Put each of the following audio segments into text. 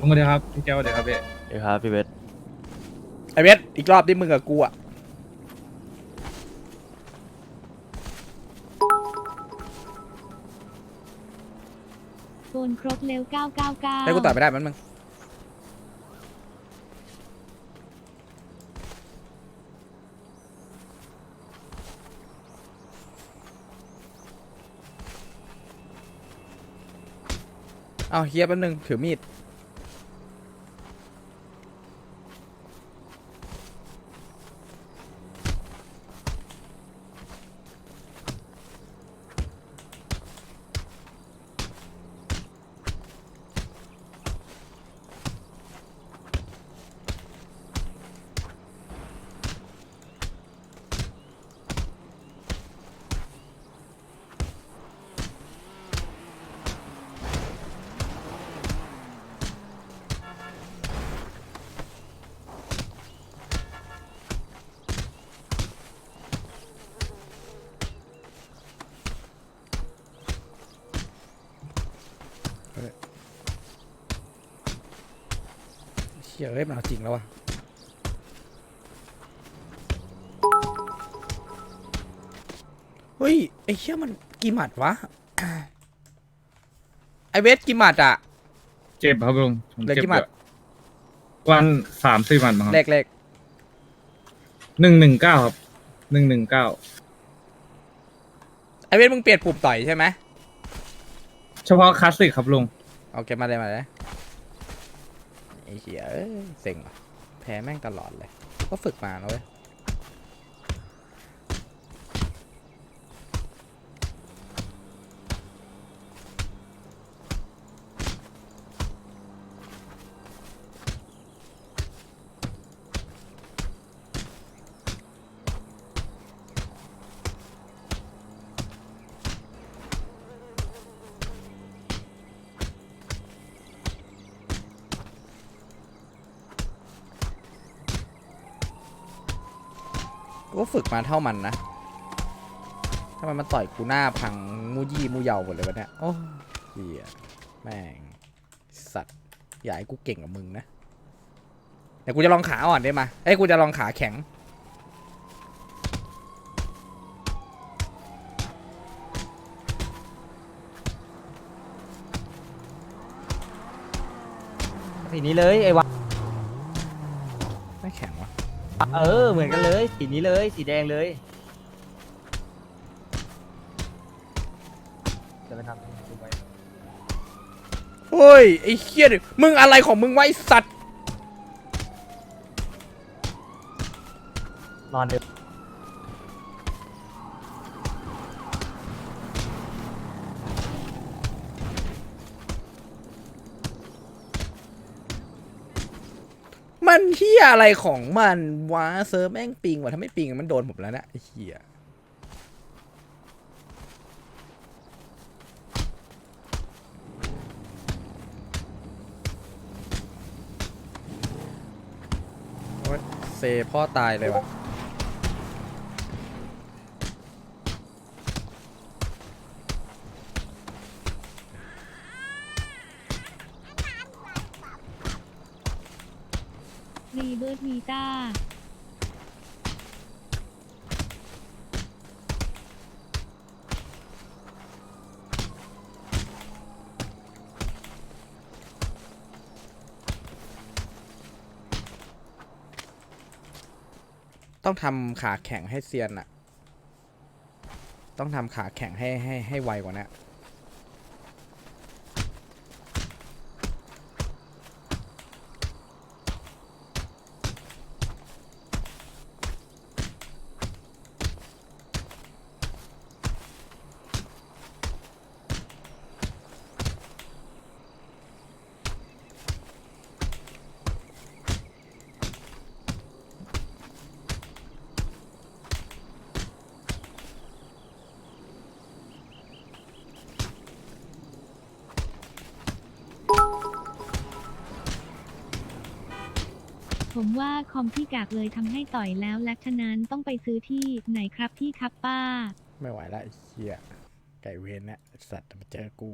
ลุงสวัสดีครับพี่แก้วสวัสดีครับพี่เดี๋ยวครับพี่เวทไอเวทอีกรอบที่มึงกับกูอะโกนครบเร็ว 999ให้กูต่อยไม่ได้มันมึงเอาเฮียแป๊บนึงถือมีด เชี่ยเอ้ยมันเอาจริงแล้ววะเฮ้ย ไอ้เชี่ยมันกี่หมัดวะ ไอเวทกี่หมัดอะเจ็บครับลุงผมเหลือเจ็บกี่หมัดเยอะวันสามสี่หมัดมั้งครับเลขเลขหนึ่งหนึ่งเก้าครับหนึ่งหนึ่งเก้าไอเวทมึงเปลี่ยนปุ่มต่อยใช่ไหมเฉพาะคลาสสิกครับลุง โอเค มาเลยมาเลย ไอ้เหี้ยเอ้ยเซ็งว่ะแพ้แม่งตลอดเลย ก็ฝึกมาแล้วเว้ย กูก็ฝึกมาเท่ามันนะทำไมมันต่อยกูหน้าพังมูยี่มูเยาหมดเลยวะเนี่ยโอ้เหี้ยแม่งสัตว์อย่าให้กูเก่งกับมึงนะแต่กูจะลองขาอ่อนได้มาเอ้ยกูจะลองขาแข็งสีนี้เลยไอ้วะไม่แข็งวะ เออเหมือนกันเลยสีนี้เลยสีแดงเลยจะไปทำดูไว้เฮ้ยไอ้เหี้ยดิมึงอะไรของมึงวะไอ้สัตว์นอนเดือ มันเฮียอะไรของมันวะเซิร์ฟแม่งปิงว่ะถ้าไม่ปิงมันโดนผมแล้วนะไอ้เหี้ยโอ๊ยเซพ่อตายเลยวะ รีเบิร์ดวีต้า ต้องทำขาแข็งให้เซียนอะต้องทำขาแข็งให้ให้ให้ไวกว่านี้ ผมว่าคอมพี่กากเลยทำให้ต่อยแล้วและฉะนั้นต้องไปซื้อที่ไหนครับพี่ครับป้า ไม่ไหวละไอ้เฮียไก่เวนนะไอ้สัตว์มาเจอกู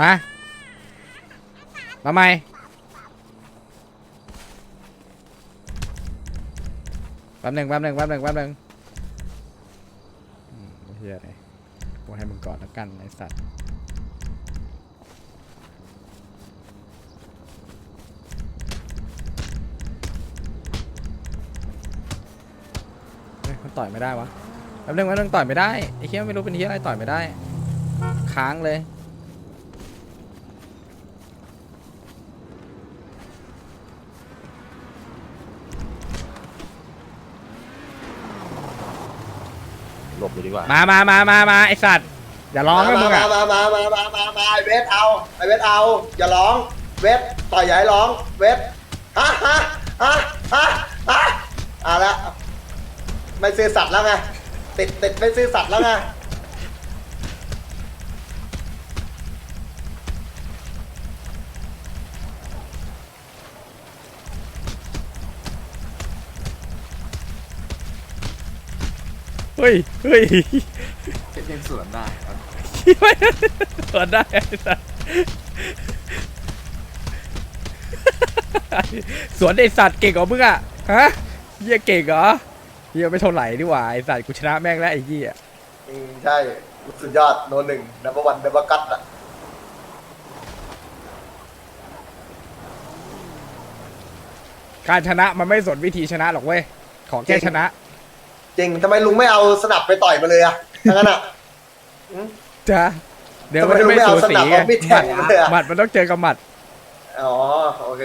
มา มาใหม่ แป๊บหนึ่งแป๊บหนึ่งแป๊บหนึ่งแป๊บหนึ่งอืมเฮียเลยกูให้มึงก่อนแล้วกันไอสัตว์ เฮ้ยมันต่อยไม่ได้วะแป๊บนึงแป๊บนึงต่อยไม่ได้ไอ้เคี้ยไม่รู้เป็นเฮี้ยอะไรต่อยไม่ได้ ค้างเลย หลบเลยดีกว่ามามามามามาไอสัตว์อย่าร้องนะมึงอะ มามามามามามาไอเวทเอาไอเวทเอา อย่าร้อง เวทต่อยอย่าให้ร้อง เวทฮะฮะฮะฮะฮะเอะละไม่ซื่อสัตย์แล้วไงติดติดไม่ซื่อสัตย์แล้วไง เฮ้ย เฮ้ยยังสวนได้ครับไม่เปิดได้ไอ้สัตว์สวนไอสัตว์เก่งกว่ามึงอะ ฮะเฮียเก่งเหรอเฮียไม่เท่าไหร่ดีกว่าไอสัตว์กูชนะแม่งแล้วไอ้เฮียอืมใช่สุดยอดโนหนึ่งนับวันนับกัตอะการชนะมันไม่สนวิธีชนะหรอกเว้ย ขอแค่ชนะ จริงทำไมลุงไม่เอาสนับไปต่อยมาเลยอะทั้งนั้นอะอืมจ้ะเดี๋ยวทำไมมันจะลุงไม่ไม่สูเอาสสีนับไงเอาไม่แทงเลยอะ หมัดมันต้องเจอกับหมัด อ๋อ โอเค